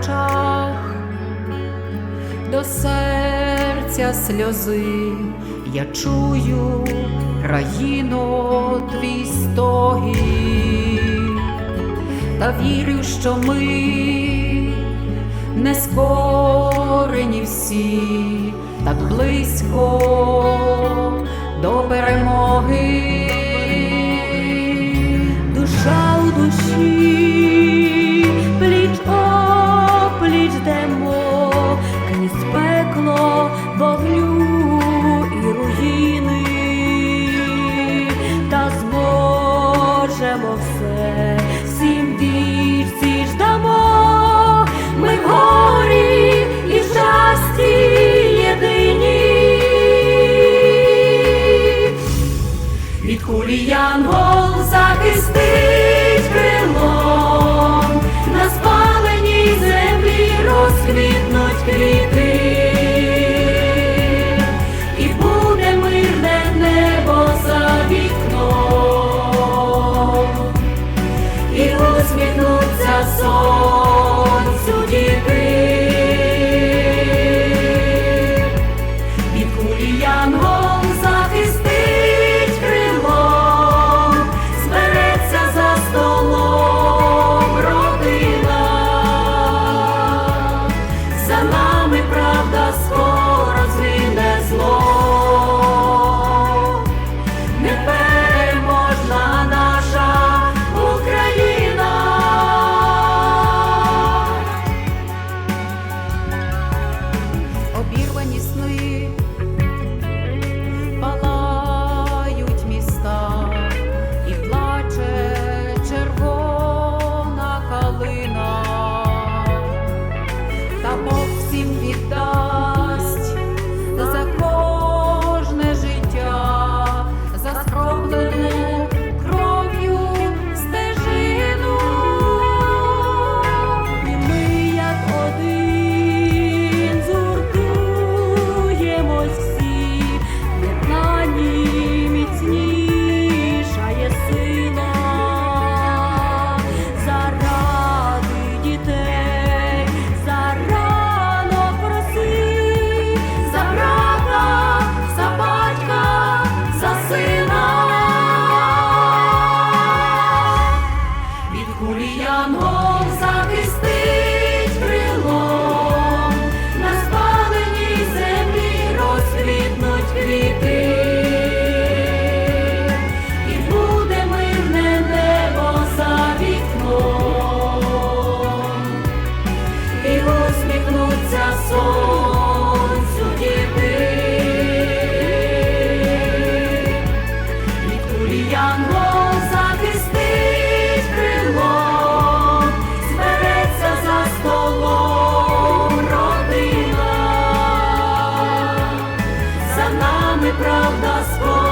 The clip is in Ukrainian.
очах, до серця сльози. Я чую країну твій стоги та вірю, що ми не скорені всі, так близько до перемоги. Зможемо все, всім вірці ждамо, ми в горі і в щасті єдині. Від кулі янгол захистить крилом, на спаленій землі розквітнуть квіти. believe. Julian. правда спокій.